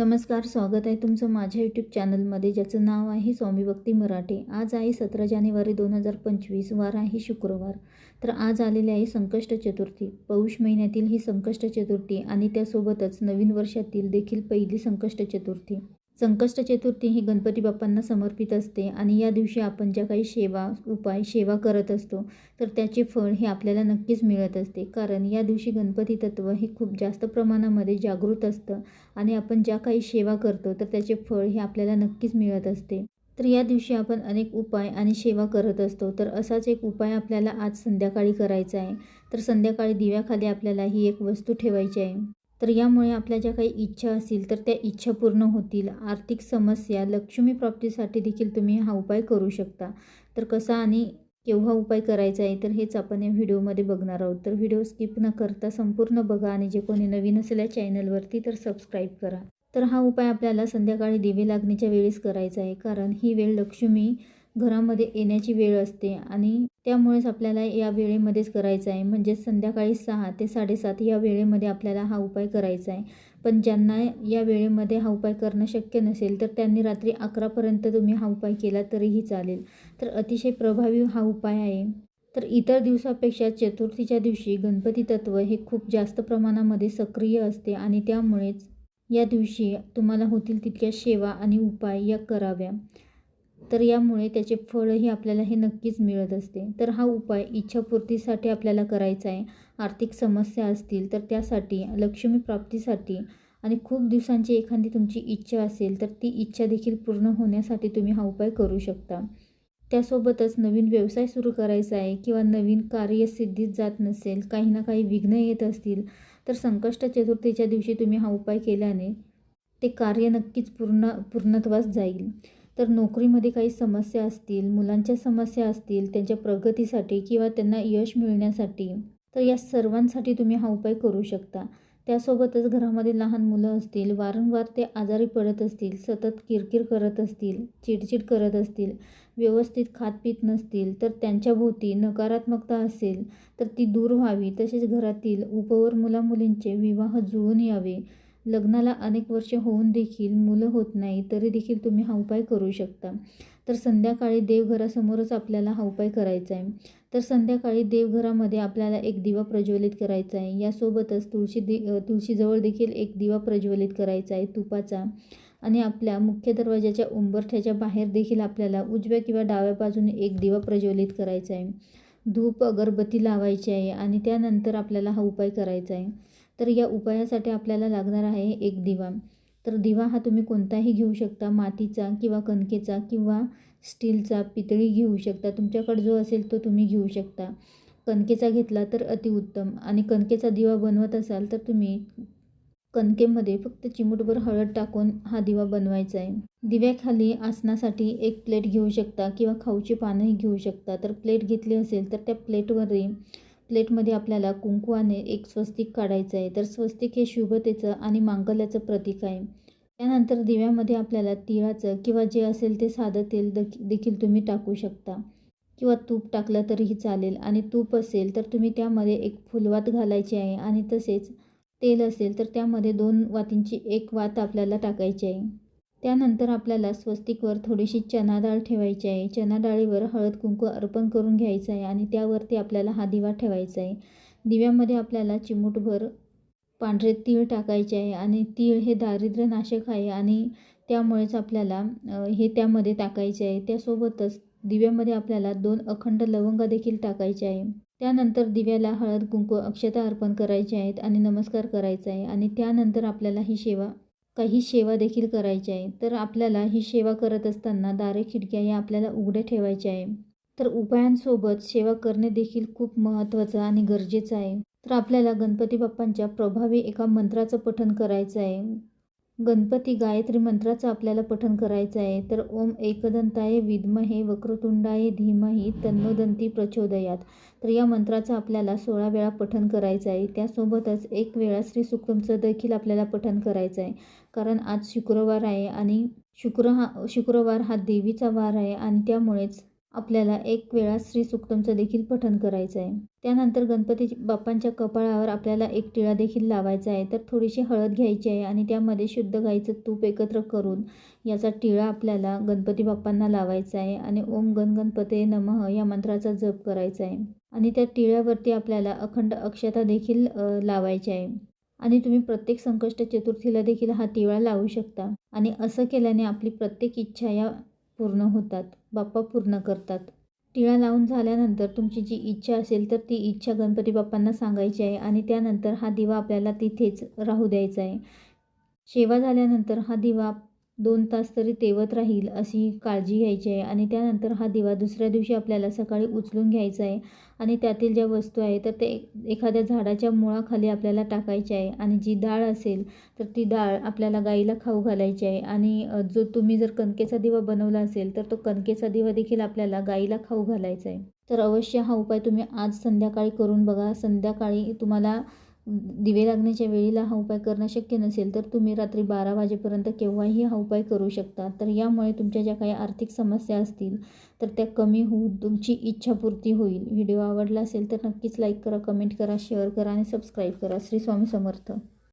नमस्कार स्वागत आहे तुमचं माझ्या यूट्यूब चॅनलमध्ये ज्याचं नाव आहे स्वामी भक्ती मराठे. आज आहे सतरा जानेवारी दोन हजार पंचवीस वार आहे शुक्रवार. तर आज आलेली आहे संकष्ट चतुर्थी. पौष महिन्यातील ही संकष्ट चतुर्थी आणि त्यासोबतच नवीन वर्षातील देखील पहिली संकष्ट चतुर्थी. संकष्ट चतुर्थी ही गणपती बाप्पांना समर्पित असते आणि या दिवशी आपण ज्या काही सेवा उपाय सेवा करत असतो तर त्याचे फळ हे आपल्याला नक्कीच मिळत असते. कारण या दिवशी गणपती तत्व हे खूप जास्त प्रमाणामध्ये जागृत असतं आणि आपण ज्या काही सेवा करतो तर त्याचे फळ हे आपल्याला नक्कीच मिळत असते. तर या दिवशी आपण अनेक उपाय आणि सेवा करत असतो तर असाच एक उपाय आपल्याला आज संध्याकाळी करायचा आहे. तर संध्याकाळी दिव्याखाली आपल्याला ही एक वस्तू ठेवायची आहे. तर यामुळे आपल्या ज्या काही इच्छा असतील तर त्या इच्छा पूर्ण होतील. आर्थिक समस्या लक्ष्मी प्राप्तीसाठी देखील तुम्ही हा उपाय करू शकता. तर कसा आणि केव्हा उपाय करायचा आहे तर हेच आपण या व्हिडिओमध्ये बघणार आहोत. तर व्हिडिओ स्किप न करता संपूर्ण बघा आणि जे कोणी नवीन असेल या चॅनलवरती तर सबस्क्राईब करा. तर हा उपाय आपल्याला संध्याकाळी दिवे लागण्याच्या वेळेस करायचा आहे कारण ही वेळ लक्ष्मी घरामध्ये येण्याची वेळ असते आणि त्यामुळेच आपल्याला या वेळेमध्येच करायचा आहे. म्हणजे संध्याकाळी सहा ते साडेसात या वेळेमध्ये आपल्याला हा उपाय करायचा आहे. पण ज्यांना या वेळेमध्ये हा उपाय करणं शक्य नसेल तर त्यांनी रात्री अकरापर्यंत तुम्ही हा उपाय केला तरीही चालेल. तर अतिशय प्रभावी हा उपाय आहे. तर इतर दिवसापेक्षा चतुर्थीच्या दिवशी गणपती तत्व हे खूप जास्त प्रमाणामध्ये सक्रिय असते आणि त्यामुळेच या दिवशी तुम्हाला होतील तितक्या सेवा आणि उपाय या कराव्या. तर यामुळे त्याचे फळही आपल्याला हे नक्कीच मिळत असते. तर हा उपाय इच्छापूर्तीसाठी आपल्याला करायचा आहे. आर्थिक समस्या असतील तर त्यासाठी लक्ष्मी प्राप्तीसाठी आणि खूप दिवसांची एखादी तुमची इच्छा असेल तर ती इच्छा देखील पूर्ण होण्यासाठी तुम्ही हा उपाय करू शकता. त्यासोबतच नवीन व्यवसाय सुरू करायचा आहे किंवा नवीन कार्यसिद्धीत जात नसेल काही ना काही विघ्न येत असतील तर संकष्ट चतुर्थीच्या दिवशी तुम्ही हा उपाय केल्याने ते कार्य नक्कीच पूर्ण पूर्णत्वास जाईल. तर नोकरीमध्ये काही समस्या असतील मुलांच्या समस्या असतील त्यांच्या प्रगतीसाठी किंवा त्यांना यश मिळण्यासाठी तर या सर्वांसाठी तुम्ही हा उपाय करू शकता. त्यासोबतच घरामध्ये लहान मुलं असतील वारंवार ते आजारी पडत असतील सतत किरकिर करत असतील चिडचिड करत असतील व्यवस्थित खातपीत नसतील तर त्यांच्याभोवती नकारात्मकता असेल तर ती दूर व्हावी. तसेच घरातील उपवर मुलामुलींचे विवाह जुळून यावे. लग्नाला अनेक वर्षे होऊन देखील मुलं होत नाही तरी देखील तुम्ही हा उपाय करू शकता. तर संध्याकाळी देवघरासमोरच आपल्याला हा उपाय करायचा आहे. तर संध्याकाळी देवघरामध्ये आपल्याला एक दिवा प्रज्वलित करायचा आहे. यासोबतच तुळशी दे तुळशीजवळ देखील एक दिवा प्रज्वलित करायचा आहे तुपाचा. आणि आपल्या मुख्य दरवाजाच्या उंबरठ्याच्या बाहेर देखील आपल्याला उजव्या किंवा डाव्या बाजूने एक दिवा प्रज्वलित करायचा आहे. धूप अगरबत्ती लावायची आहे आणि त्यानंतर आपल्याला हा उपाय करायचा आहे. तर या उपायासाठी आपल्याला लागणार आहे एक दिवा. तर दिवा हा तुम्ही कोणताही घेऊ शकता मातीचा किंवा कणकेचा किंवा स्टीलचा पितळी घेऊ शकता. तुमच्याकडे जो असेल तो तुम्ही घेऊ शकता. कणकेचा घेतला तर अतिउत्तम आणि कणकेचा दिवा बनवत असाल तर तुम्ही कणकेमध्ये फक्त चिमूटभर हळद टाकून हा दिवा बनवायचा आहे. दिव्याखाली आसनासाठी एक प्लेट घेऊ शकता किंवा खाऊची पानंही घेऊ शकता. तर प्लेट घेतली असेल तर त्या प्लेटवरही प्लेटमध्ये आपल्याला कुंकुवाने एक स्वस्तिक काढायचं आहे. तर स्वस्तिक हे शुभतेचं आणि मांगल्याचं प्रतीक आहे. त्यानंतर दिव्यामध्ये आपल्याला तिळाचं किंवा जे असेल ते साधं तेल देखील तुम्ही टाकू शकता. किंवा तूप टाकलं तरीही चालेल. आणि तूप असेल तर तुम्ही त्यामध्ये एक फुलवात घालायची आहे. आणि तसेच तेल असेल तर त्यामध्ये दोन वातींची एक वात आपल्याला टाकायची आहे. त्यानंतर आपल्याला स्वस्तिकवर थोडीशी चना डाळ ठेवायची आहे. चना डाळीवर हळद कुंकू अर्पण करून घ्यायचं आहे आणि त्यावरती आपल्याला हा दिवा ठेवायचा आहे. दिव्यामध्ये आपल्याला चिमूटभर पांढरे तीळ टाकायचे आहे आणि तीळ हे दारिद्र्यनाशक आहे आणि त्यामुळेच आपल्याला हे त्यामध्ये टाकायचे आहे. त्यासोबतच दिव्यामध्ये आपल्याला दोन अखंड लवंगा देखील टाकायचे आहे. त्यानंतर दिव्याला हळद कुंकू अक्षता अर्पण करायचे आहेत आणि नमस्कार करायचा आहे आणि त्यानंतर आपल्याला ही सेवा काही सेवा देखील करायची आहे तर आपल्याला ही सेवा करत असताना दारे खिडक्या या आपल्याला उघड्या ठेवायच्या आहे तर उपायांसोबत सेवा करणे देखील खूप महत्त्वाचं आणि गरजेचं आहे. तर आपल्याला गणपती बाप्पांच्या प्रभावी एका मंत्राचं पठण करायचं आहे. गणपती गायत्री मंत्राचं आपल्याला पठण करायचं आहे. तर ओम एकदंताय विद्महे वक्रतुंडाय धीमही तन्नोदंती प्रचोदयात. तर या मंत्राचं आपल्याला सोळा वेळा पठण करायचं आहे. त्यासोबतच एक वेळा श्री सुक्तमचं देखील आपल्याला पठण करायचं आहे. कारण आज शुक्रवार आहे आणि शुक्र हा शुक्रवार हा देवीचा वार आहे आणि त्यामुळेच आपल्याला एक वेळा श्री सुक्तमचं देखील पठण करायचं आहे. त्यानंतर गणपती बाप्पांच्या कपाळावर आपल्याला एक टिळा देखील लावायचा आहे. तर थोडीशी हळद घ्यायची आहे आणि त्यामध्ये शुद्ध गाईचं तूप एकत्र करून याचा टिळा आपल्याला गणपती बाप्पांना लावायचा आहे आणि ओम गण गणपते नमः या मंत्राचा जप करायचा आहे. आणि त्या टिळ्यावरती आपल्याला अखंड अक्षता देखील लावायची आहे. आणि तुम्ही प्रत्येक संकष्ट चतुर्थीला देखील हा टिळा लावू शकता. आणि असं केल्याने आपली प्रत्येक इच्छा या पूर्ण होतात. बाप्पा पूर्ण करतात. टिळा लावून झाल्यानंतर तुमची जी इच्छा असेल तर ती इच्छा गणपती बाप्पांना सांगायची आहे आणि त्यानंतर हा दिवा आपल्याला तिथेच राहू द्यायचा आहे. सेवा झाल्यानंतर हा दिवा दोन तास तरी तेवत राहील अशी काळजी घ्यायची आहे. आणि त्यानंतर हा दिवा दुसऱ्या दिवशी आपल्याला सकाळी उचलून घ्यायचा आहे. आणि त्यातील ज्या वस्तू आहे तर ते एखाद्या झाडाच्या मुळाखाली आपल्याला टाकायचे आहे. आणि जी डाळ असेल तर ती डाळ आपल्याला गाईला खाऊ घालायची आहे. आणि जो तुम्ही जर कणकेचा दिवा बनवला असेल तर तो कणकेचा दिवा देखील आपल्याला गाईला खाऊ घालायचा आहे. तर अवश्य हा उपाय तुम्ही आज संध्याकाळी करून बघा. संध्याकाळी तुम्हाला दिवे लागण्याच्या वेळेला हा उपाय करणं शक्य नसेल तर तुम्ही रात्री बारा वाजेपर्यंत केव्हाही हा उपाय करू शकता. तर यामुळे तुमच्या ज्या काही आर्थिक समस्या असतील तर त्या कमी होऊन तुमची इच्छापूर्ती होईल. व्हिडिओ आवडला असेल तर नक्कीच लाईक करा कमेंट करा शेअर करा आणि सबस्क्राईब करा. श्री स्वामी समर्थ.